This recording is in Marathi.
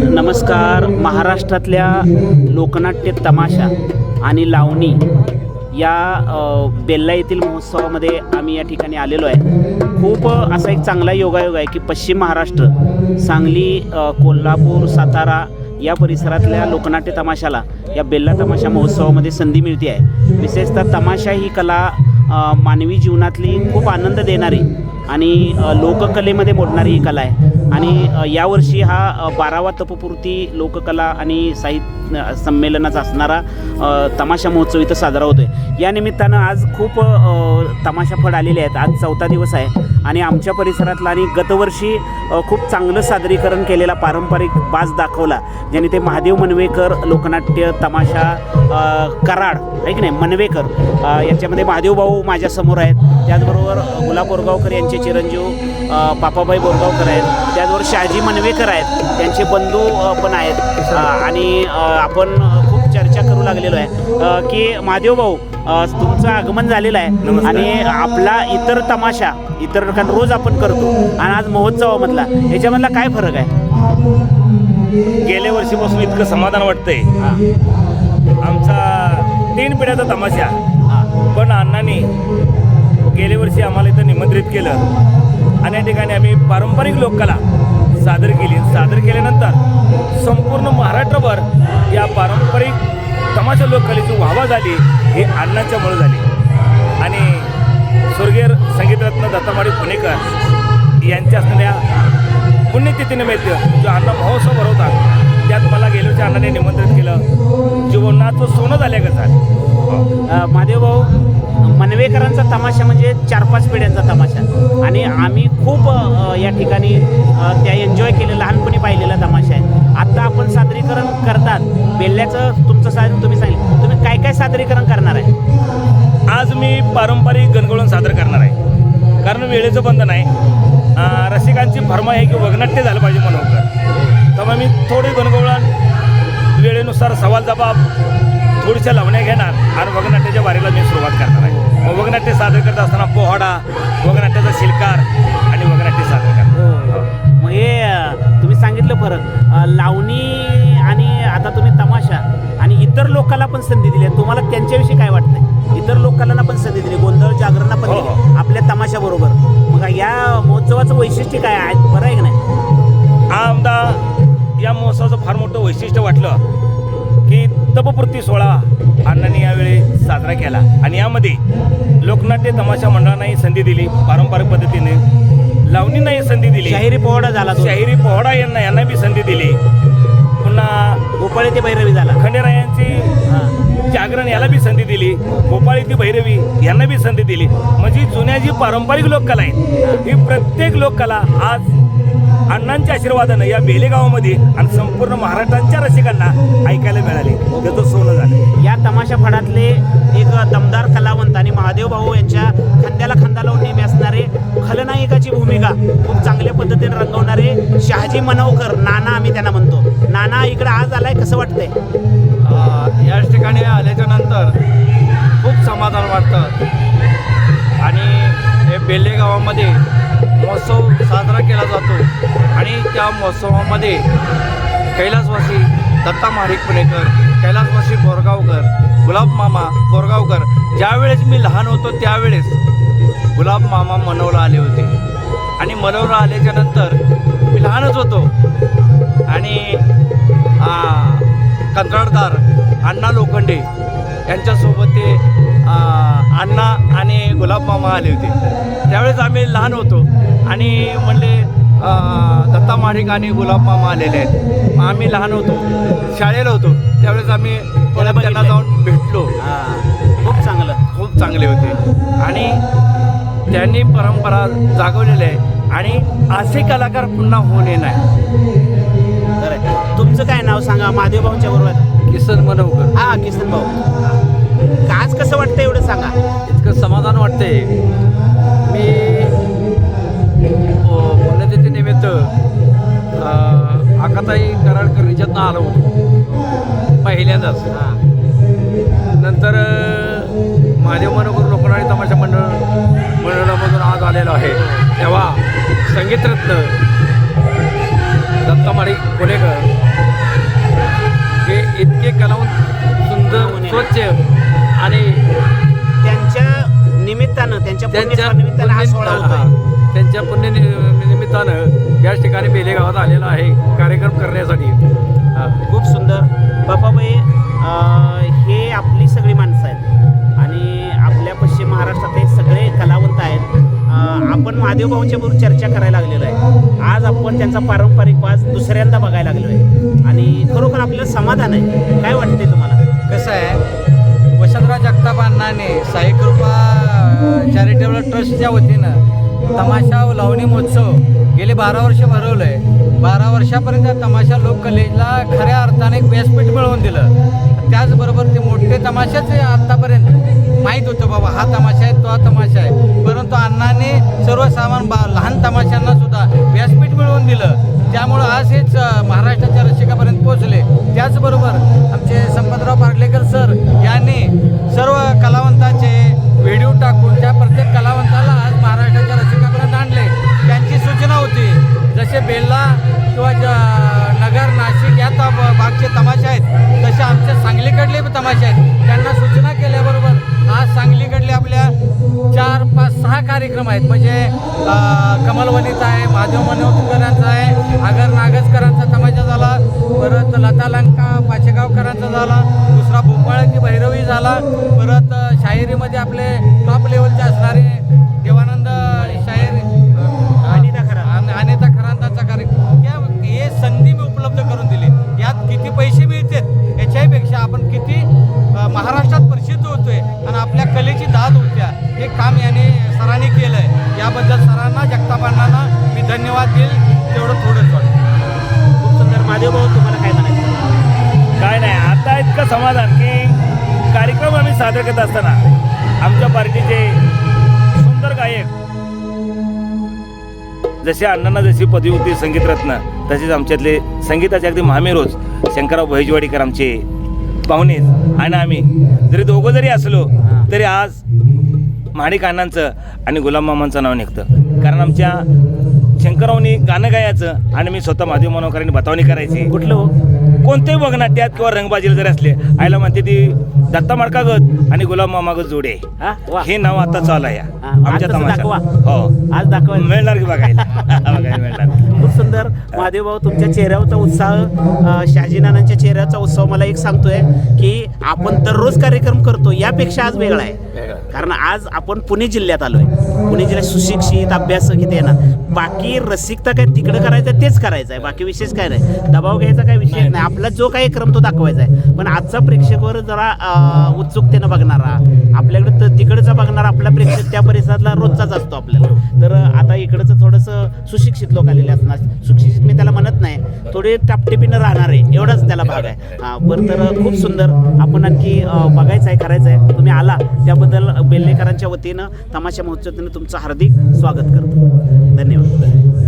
नमस्कार महाराष्ट्रातल्या लोकनाट्य तमाशा आणि लावणी या बेल्ला येथील महोत्सवामध्ये आम्ही या ठिकाणी आलेलो आहे. खूप असा एक चांगला योगायोग आहे की पश्चिम महाराष्ट्र सांगली कोल्हापूर सातारा या परिसरातल्या लोकनाट्य तमाशाला या बेल्ला तमाशा महोत्सवामध्ये संधी मिळते आहे. विशेषतः तमाशा ही कला मानवी जीवनातली खूप आनंद देणारी आणि लोककलेमध्ये मोडणारी ही कला आहे. आणि यावर्षी हा बारावा तपपूर्ती लोककला आणि साहित्य संमेलनाचा असणारा तमाशा महोत्सव इथं साजरा होतो आहे या निमित्तानं आज खूप तमाशा फळ आलेले आहेत. आज चौथा दिवस आहे. आणि आमच्या परिसरातला आणि गतवर्षी खूप चांगलं सादरीकरण केलेला पारंपरिक बाज दाखवला ज्याने ते महादेव मनवेकर लोकनाट्य तमाशा कराड आहे की नाही? मनवेकर याच्यामध्ये महादेव भाऊ माझ्यासमोर आहेत. त्याचबरोबर गुलाब बोरगावकर यांचे चिरंजीव अ, पापाबाई बोरगावकर आहेत. त्याचबरोबर शहाजी मनवेकर आहेत. त्यांचे बंधू पण आहेत. आणि आपण खूप चर्चा करू लागलेलो आहे की महादेव भाऊ तुमचं आगमन झालेलं आहे. आणि आपला इतर तमाशा इतर कारण रोज आपण करतो. आणि आज महोत्सवामधला याच्यामधला काय फरक आहे? गेल्या वर्षीपासून इतकं समाधान वाटतंय. आमचा तीन पिढ्याचा तमाशा. पण अण्णांनी गेल्या वर्षी आम्हाला इथं निमंत्रित केलं. आणि या ठिकाणी आम्ही पारंपरिक लोककला सादर केली. सादर केल्यानंतर संपूर्ण महाराष्ट्रभर या पारंपरिक तमाशा लोककलेची वाहवा झाली ही अण्णांच्यामुळे झाली. आणि स्वर्गीय संगीतरत्न दत्तामाडी पुणेकर यांच्या असणाऱ्या पुण्यतिथीनिमित्त जो अण्णा महोत्सव भरवतात त्यात मला गेल्या वर्षी अण्णाने निमंत्रित केलं. जीवनाचं सोनं झाल्या कसं चाल महादेव भाऊ मनवेकरांचा तमाशा म्हणजे चार पाच पिढ्यांचा तमाशा. आणि आम्ही खूप या ठिकाणी त्या एन्जॉय केले लहानपणी पाहिलेला तमाशा आहे. आत्ता आपण सादरीकरण करतात. बेल्ल्याचं तुमचं सा तुम्ही सांगितलं तुम्ही काय काय सादरीकरण करणार आहे? आज मी पारंपरिक गणगोळण सादर करणार आहे. कारण वेळेचं बंधन आहे. रसिकांची भरमा आहे की वगनाट्य झालं पाहिजे मनोकर त्यामुळे मी थोडी गणगोळण वेळेनुसार सवाल जबाब थोडीशा लावण्या घेणार आणि वगनाट्याच्या बारीला मी सुरुवात करणार आहे. मग वगनाट्य सादर करत असताना पोहाडा वगनाट्याचा शिलकार आणि वगनाट्य सादर करणार. मग हे अ, तुम्ही सांगितलं फरक अ, लावणी आणि आता तुम्ही तमाशा आणि इतर लोकांना पण संधी दिली. तुम्हाला त्यांच्याविषयी काय वाटतंय? इतर लोकांना पण संधी दिली गोंधळ जागरणा पण हो, आपल्या तमाशाबरोबर. मग या महोत्सवाचं वैशिष्ट्य काय आहे? बरं आहे की नाही? महोत्सवाचं फार मोठं वैशिष्ट्य वाटलं की तपपूर्ती सोहळा अण्णांनी यावेळी साजरा केला. आणि यामध्ये लोकनाट्य तमाशा मंडळांनाही संधी दिली पारंपरिक पद्धतीने लावणींनाही संधी दिली. शाहिरी पोवाडा झाला शाहिरी पोहडा यांना यांना बी संधी दिली. पुन्हा गोपाळी ते भैरवी झाला. खंडेरायांची जागरण याला बी संधी दिली. गोपाळी ती भैरवी यांना बी संधी दिली. म्हणजे जुन्या जी पारंपरिक लोककला आहे ही प्रत्येक लोककला आज अण्णांच्या आशीर्वादानं या बेलेगावामध्ये आणि संपूर्ण महाराष्ट्रांच्या रसिकांना ऐकायला मिळाली. त्याचं सोनं झालं. या तमाशा फडातले एक दमदार कलावंत आणि महादेव भाऊ यांच्या खांद्याला खांदा लावून नेहमी असणारे खलनायकाची भूमिका खूप चांगल्या पद्धतीने रंगवणारे शहाजी मनवकर नाना आम्ही त्यांना म्हणतो. नाना इकडे आज आलाय कसं वाटतंय? अ, या ठिकाणी आल्याच्यानंतर खूप समाधान वाटतं. आणि बेल्ले गावामध्ये महोत्सव साजरा केला जातो. आणि त्या महोत्सवामध्ये कैलासवासी दत्ता महारिक पुणेकर कैलासवासी बोरगावकर गुलाब मामा बोरगावकर ज्यावेळेस मी लहान होतो त्यावेळेस गुलाब मामा मनवला आले होते. आणि मनवला आल्याच्यानंतर मी लहानच होतो. कंत्राटदार अण्णा लोखंडे यांच्यासोबत ते अण्णा आणि गुलाब मामा आले होते. त्यावेळेस आम्ही लहान होतो आणि म्हणले दत्ता माडिक आणि गुलाब मामा आलेले आहेत. आम्ही लहान होतो शाळेला होतो. त्यावेळेस आम्ही परत त्यांना जाऊन भेटलो. खूप चांगलं. खूप चांगले होते. आणि त्यांनी परंपरा जागवलेली आहे. आणि असे कलाकार पुन्हा होणे नाही. तुमचं काय सांगा महादेव भाऊंच्या बरोबर किसन मनवकर. हा किसन भाऊ. आज कसं वाटतं एवढं सांगा? इतकं समाधान वाटते मी पुण्यतिथीनिमित्त आकाताई कराडकर याच्यातनं आलो होतो. पहिल्यांदाच. हा. नंतर अ, महादेव मनोकर लोकनाळी तमाशा मंडळ मंडळामधून आज आलेलो आहे. तेव्हा संगीतरत्न इतके कलावून सुंदर स्वच्छ आणि त्यांच्या निमित्तानं त्यांच्या त्यांच्या निमित्तानं पुण्य निमित्तानं या ठिकाणी बेलेगावात आलेला आहे कार्यक्रम करण्यासाठी. खूप सुंदर. बापाबाई आपण बरोबर चर्चा करायला लागलेलो आहे. आज आपण त्यांचा पारंपरिक वाज दुसऱ्यांदा बघायला लागलो आहे आणि खरोखर आपल्याला समाधान आहे. काय वाटते तुम्हाला? कसं आहे? वसंतराव जगताप अण्णाने साईकृपा चॅरिटेबल ट्रस्टच्या वतीनं तमाशा लावणी महोत्सव गेले बारा वर्ष भरवलं आहे बारा वर्षापर्यंत तमाशा लोककलेला खऱ्या अर्थाने एक व्यासपीठ मिळवून दिलं. त्याचबरोबर ते मोठे तमाशाच आत्तापर्यंत. माहीत होतं बाबा. हा तमाशा आहे तो हा तमाशा आहे. परंतु अण्णाने सर्वसामान बा लहान तमाशांना सुद्धा व्यासपीठ मिळवून दिलं. त्यामुळं आज हेच महाराष्ट्राच्या रसिकापर्यंत पोहोचले. त्याचबरोबर आमचे संपतराव पार्लेकर सर यांनी सर्व कलावंताचे व्हिडिओ टाकून त्या प्रत्येक कलावंताला आज महाराष्ट्राच्या रसिकापर्यंत आणले. त्यांची सूचना होती जसे बेल्ला किंवा ज- नगर नाशिक या त भागचे तमाशे आहेत तसे आमच्या सांगलीकडले बी तमाशे आहेत. त्यांना सूचना केल्याबरोबर आज सांगलीकडले आपल्या चार पाच सहा कार्यक्रम आहेत. म्हणजे कमलवणीचा आहे माधव मनोजकरांचा आहे आगर नागजकरांचा तमाशा झाला परत लता लंका पाचेगावकरांचा झाला दुसरा भोपाळची भैरवी झाला परत शाहिरीमध्ये आपले टॉप लेवलच्या आहे याबद्दल सरांना जगतापांना मी धन्यवाद देईल. तेवढं थोडंच खूप सुंदर. महादेवभाऊ तुम्हाला काय म्हणायचं? काय नाही आता इतकं समाधान की कार्यक्रम आम्ही सादर करत असताना आमच्या पार्टीचे सुंदर गायक जसे अण्णांना जशी पदवी होती संगीतरत्न तसेच आमच्यातले संगीताचे अगदी महामेरोज शंकरराव भैजवाडीकर आमचे पाहुणेच आणि आम्ही. जरी दोघं जरी असलो तरी आज महाडिक अण्णांचं आणि गुलाम मामांचं नाव निघतं. कारण आमच्या शंकररावनी गाणं गायचं आणि मी स्वतः महादेव मनोकरांनी बतावणी करायची. कुठलं हो? कोणत्याही बघनाट्यात किंवा रंगबाजीला जरी असले आईला म्हणते ती दत्ता माडकागत आणि गुलाम मामागत जोडे. हा? वा. हे नाव आता चालू आहे. आमच्या दाखवा. हो. आज दाखवायला मिळणार की बघायला. बघायला मिळणार. खूप सुंदर. महादेवभाऊ तुमच्या चेहऱ्यावरचा उत्साह शहाजीनानांच्या चेहऱ्याचा उत्सव मला एक सांगतोय की आपण दररोज कार्यक्रम करतो यापेक्षा आज वेगळा आहे. कारण आज आपण पुणे जिल्ह्यात आलोय. पुणे जिल्ह्यात सुशिक्षित अभ्यास आहे ना बाकी रसिकता काय तिकडं करायचं तेच करायचं आहे बाकी विशेष काय नाही. दबाव घ्यायचा काय विषय नाही आपला जो काही क्रम तो दाखवायचा आहे. पण आजचा प्रेक्षकवर जरा उत्सुकतेनं बघणारा आपल्याकडे तर तिकडचा बघणारा आपला प्रेक्षक त्या परिसरातला रोजचाच असतो आपल्याला. तर आता इकडचं थोडंसं सुशिक्षित लोक आलेले असणार. सुशिक्षित मी त्याला थोडे टापटिपीनं राहणार आहे. एवढाच त्याला भाग आहे. हा, बरं तर खूप सुंदर. आपण आणखी बघायचं आहे करायचं आहे तुम्ही आला त्याबद्दल बेल्लेकरांच्या वतीनं तमाशा महोत्सवातून तुमचं हार्दिक स्वागत करतो. धन्यवाद.